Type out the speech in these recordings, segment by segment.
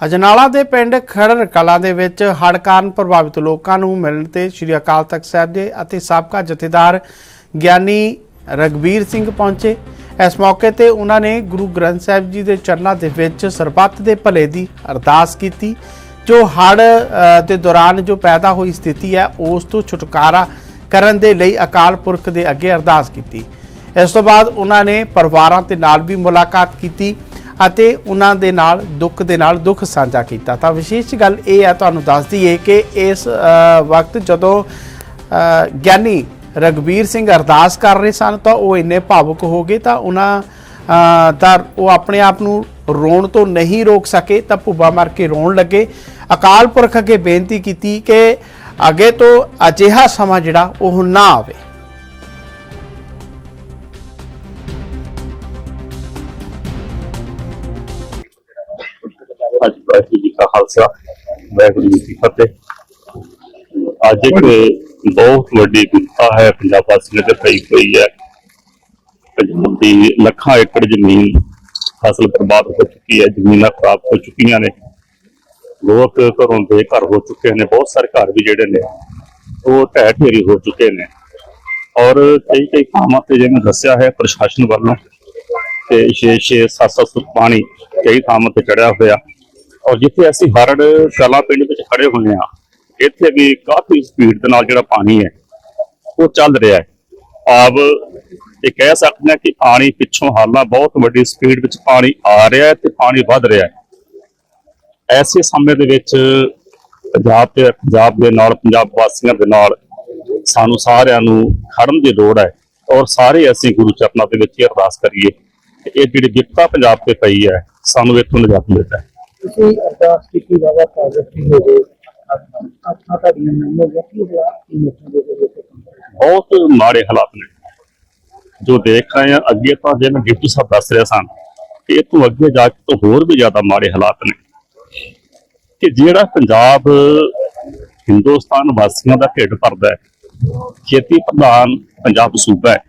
ਅਜਨਾਲਾ ਦੇ ਪਿੰਡ ਖੜਰ ਕਲਾ ਦੇ ਵਿੱਚ ਹੜ੍ਹ ਕਾਰਨ ਪ੍ਰਭਾਵਿਤ ਲੋਕਾਂ ਨੂੰ ਮਿਲਣ ਤੇ ਸ੍ਰੀ ਅਕਾਲ ਤਖਤ ਸਾਹਿਬ ਦੇ ਅਤੇ ਸਾਬਕਾ ਜਥੇਦਾਰ ਗਿਆਨੀ ਰਗਵੀਰ ਸਿੰਘ ਪਹੁੰਚੇ। ਇਸ ਮੌਕੇ ਤੇ ਉਹਨਾਂ ਨੇ ਗੁਰੂ ਗ੍ਰੰਥ ਸਾਹਿਬ ਜੀ ਦੇ ਚਰਨਾਂ ਦੇ ਵਿੱਚ ਸਰਬੱਤ ਦੇ ਭਲੇ ਦੀ ਅਰਦਾਸ ਕੀਤੀ, ਜੋ ਹੜ੍ਹ ਦੇ ਦੌਰਾਨ ਜੋ ਪੈਦਾ ਹੋਈ ਸਥਿਤੀ ਹੈ, ਉਸ ਤੋਂ ਛੁਟਕਾਰਾ ਕਰਨ ਦੇ ਲਈ ਅਕਾਲ ਪੁਰਖ ਦੇ ਅੱਗੇ ਅਰਦਾਸ ਕੀਤੀ। ਇਸ ਤੋਂ ਬਾਅਦ ਉਹਨਾਂ ਨੇ ਪਰਿਵਾਰਾਂ ਦੇ ਨਾਲ ਵੀ ਮੁਲਾਕਾਤ ਕੀਤੀ। ਅਤੇ ਉਹਨਾਂ ਦੇ ਨਾਲ ਦੁੱਖ ਦੇ ਨਾਲ ਦੁੱਖ ਸਾਂਝਾ ਕੀਤਾ। ਤਾਂ ਵਿਸ਼ੇਸ਼ ਗੱਲ ਇਹ ਹੈ ਤੁਹਾਨੂੰ ਦੱਸ ਦਈਏ ਕਿ ਇਸ ਵਕਤ ਜਦੋਂ ਗਿਆਨੀ ਰਗਵੀਰ ਸਿੰਘ ਅਰਦਾਸ ਕਰ ਰਹੇ ਸਨ ਤਾਂ ਉਹ ਇੰਨੇ ਭਾਵੁਕ ਹੋ ਗਏ ਤਾਂ ਉਹਨਾਂ ਅ, ਤਾਂ ਉਹ ਆਪਣੇ ਆਪ ਨੂੰ ਰੋਣ ਤੋਂ ਨਹੀਂ ਰੋਕ ਸਕੇ ਤਾਂ ਭੁੱਬਾ ਮਾਰ ਕੇ ਰੋਣ ਲੱਗੇ। ਅਕਾਲ ਪੁਰਖ ਅੱਗੇ ਬੇਨਤੀ ਕੀਤੀ ਕਿ ਅੱਗੇ ਤੋਂ ਅਜਿਹਾ ਸਮਾਂ ਜਿਹੜਾ ਉਹ ਨਾ ਆਵੇ। ਖਾਲਸਾ, ਵਾਹਿਗੁਰੂ ਜੀ ਕੀ ਫਤਿਹ। ਅੱਜ ਇੱਕ ਬਹੁਤ ਵੱਡੀ ਗੁੱਥਾ ਹੈ, ਪੰਜਾਬ ਵਾਸੀਆਂ ਤੇ ਪਈ ਹੋਈ ਹੈ। ਪੰਜਾਬ ਦੀ ਲੱਖਾਂ ਏਕੜ ਜ਼ਮੀਨ ਫਸਲ ਬਰਬਾਦ ਹੋ ਚੁੱਕੀ ਹੈ, ਜ਼ਮੀਨਾਂ ਖਰਾਬ ਹੋ ਚੁੱਕੀਆਂ ਨੇ। ਲੋਕ ਘਰੋਂ ਬੇਘਰ ਹੋ ਚੁੱਕੇ ਨੇ, ਬਹੁਤ ਸਾਰੇ ਘਰ ਵੀ ਜਿਹੜੇ ਨੇ, ਉਹ ਢਹਿ ਢੇਰੀ ਹੋ ਚੁੱਕੇ ਨੇ। ਔਰ ਕਈ ਕਈ ਥਾਵਾਂ ਤੇ ਜਿਵੇਂ ਦੱਸਿਆ ਹੈ ਪ੍ਰਸ਼ਾਸਨ ਵੱਲੋਂ, ਤੇ 6-6 7-7 ਪਾਣੀ ਕਈ ਥਾਵਾਂ ਤੇ ਚੜਿਆ ਹੋਇਆ। ਔਰ ਜਿੱਥੇ ਅਸੀਂ ਹਰੜ ਕਲਾ ਪਿੰਡ ਵਿੱਚ ਖੜੇ ਹੋਏ ਆ ਇੱਥੇ ਵੀ ਕਾਫੀ ਸਪੀਡ ਦੇ ਨਾਲ ਜਿਹੜਾ ਪਾਣੀ ਹੈ, ਉਹ ਚੱਲ ਰਿਹਾ ਹੈ। ਆਬ ਇਹ ਕਹਿ ਸਕਦੇ ਹਾਂ ਕਿ ਪਾਣੀ ਪਿੱਛੋਂ ਹਾਲਾਂ ਬਹੁਤ ਵੱਡੀ ਸਪੀਡ ਵਿੱਚ ਪਾਣੀ ਆ ਰਿਹਾ ਹੈ ਤੇ ਪਾਣੀ ਵੱਧ ਰਿਹਾ ਹੈ। ਐਸੇ ਸਮੇਂ ਦੇ ਵਿੱਚ ਪੰਜਾਬ ਤੇ ਪੰਜਾਬ ਦੇ ਨਾਲ ਪੰਜਾਬ ਵਾਸੀਆਂ ਦੇ ਨਾਲ ਸਾਨੂੰ ਸਾਰਿਆਂ ਨੂੰ ਖੜਨ ਦੀ ਲੋੜ ਹੈ ਔਰ ਸਾਰੇ ਅਸੀਂ ਗੁਰੂ ਚਰਨਾਂ ਦੇ ਵਿੱਚ ਇਹ ਅਰਦਾਸ ਕਰੀਏ ਕਿ ਇਹ ਜਿਹੜੀ ਵਿਪਤਾ ਪੰਜਾਬ ਤੇ ਪਈ ਹੈ, ਸਾਨੂੰ ਇੱਥੋਂ ਨਿਜਾਤ ਮਿਲਦਾ ਹੈ। ਤੁਸੀਂ ਅਰਦਾਸ ਕੀਤੀ, ਬਾਬਾ ਕਾਗਜ਼ ਕੀ ਹੋ ਗਏ ਆਪਣਾ ਤੁਹਾਡੀਆਂ ਨਹੀਂ ਹੋ ਗਿਆ ਕੀ ਹੋਇਆ ਕੀ ਮਿੱਠਾ ਦੇ ਦੇ ਬਹੁਤ ਮਾੜੇ ਹਾਲਾਤ ਨੇ। ਜੋ ਦੇਖ ਰਹੇ ਹਾਂ, ਅੱਗੇ ਤਾਂ ਜਿਵੇਂ ਗਿੱਟੂ ਸਾਹਿਬ ਦੱਸ ਰਿਹਾ ਸਨ ਇਹ ਤੋਂ ਅੱਗੇ ਜਾ ਕੇ ਤਾਂ ਹੋਰ ਵੀ ਜ਼ਿਆਦਾ ਮਾੜੇ ਹਾਲਾਤ ਨੇ। ਕਿ ਜਿਹੜਾ ਪੰਜਾਬ, ਹਿੰਦੁਸਤਾਨ ਵਾਸੀਆਂ ਦਾ ਢਿੱਡ ਭਰਦਾ ਹੈ, ਖੇਤੀ ਪ੍ਰਧਾਨ ਪੰਜਾਬ ਸੂਬਾ ਹੈ।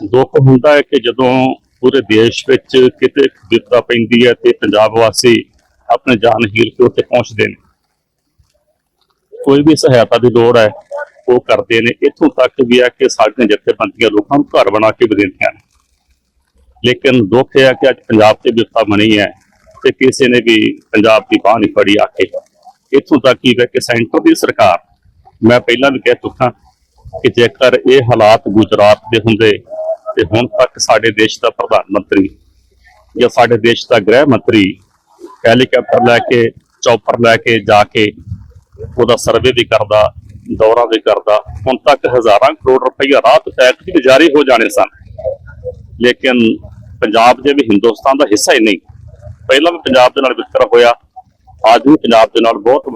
ਦੁੱਖ ਹੁੰਦਾ ਹੈ ਕਿ ਜਦੋਂ ਪੂਰੇ ਦੇਸ਼ ਵਿੱਚ ਕਿਤੇ ਵਿਪਤਾ ਪੈਂਦੀ ਹੈ ਤੇ ਪੰਜਾਬ ਵਾਸੀ ਆਪਣੇ ਜਾਨ ਹੀਰ ਕੇ ਉੱਤੇ ਪਹੁੰਚਦੇ ਨੇ। ਕੋਈ ਵੀ ਸਹਾਇਤਾ ਦੀ ਲੋੜ ਹੈ, ਉਹ ਕਰਦੇ ਨੇ। ਇੱਥੋਂ ਤੱਕ ਵੀ ਹੈ ਕਿ ਸਾਡੀਆਂ ਜਥੇਬੰਦੀਆਂ ਲੋਕਾਂ ਨੂੰ ਘਰ ਬਣਾ ਕੇ ਵੀ ਦਿੰਦੀਆਂ ਨੇ। ਲੇਕਿਨ ਦੁੱਖ ਇਹ ਹੈ ਕਿ ਅੱਜ ਪੰਜਾਬ ਤੇ ਵਿਪਤਾ ਬਣੀ ਹੈ ਤੇ ਕਿਸੇ ਨੇ ਵੀ ਪੰਜਾਬ ਦੀ ਬਾਹ ਨਹੀਂ ਫੜੀ ਆ ਕੇ ਇੱਥੋਂ ਤੱਕ ਹੀ ਹੈ ਕਿ ਸੈਂਟਰ ਦੀ ਸਰਕਾਰ, ਮੈਂ ਪਹਿਲਾਂ ਵੀ ਕਹਿ ਚੁੱਕਾ ਕਿ ਜੇਕਰ ਇਹ ਹਾਲਾਤ ਗੁਜਰਾਤ ਦੇ ਹੁੰਦੇ ਤੇ ਹੁਣ ਤੱਕ ਸਾਡੇ ਦੇਸ਼ ਦਾ ਪ੍ਰਧਾਨ ਮੰਤਰੀ ਜਾਂ ਸਾਡੇ ਦੇਸ਼ ਦਾ ਗ੍ਰਹਿ ਮੰਤਰੀ ਹੈਲੀਕਾਪਟਰ ਲੈ ਕੇ, ਚੌਪਰ ਲੈ ਕੇ ਜਾ ਕੇ ਉਹਦਾ ਸਰਵੇ ਵੀ ਕਰਦਾ, ਦੌਰਾ ਵੀ ਕਰਦਾ, ਹੁਣ ਤੱਕ ਹਜ਼ਾਰਾਂ ਕਰੋੜ ਰੁਪਈਆ ਰਾਤ ਟੈਕਸ ਵੀ ਜਾਰੀ ਹੋ ਜਾਣੇ ਸਨ। ਲੇਕਿਨ ਪੰਜਾਬ ਜੇ ਵੀ ਹਿੰਦੁਸਤਾਨ ਦਾ ਹਿੱਸਾ ਹੀ ਨਹੀਂ, ਪਹਿਲਾਂ ਵੀ ਪੰਜਾਬ ਦੇ ਨਾਲ ਵਿਤਕਰਾ ਹੋਇਆ, ਅੱਜ ਵੀ ਪੰਜਾਬ ਦੇ ਨਾਲ ਬਹੁਤ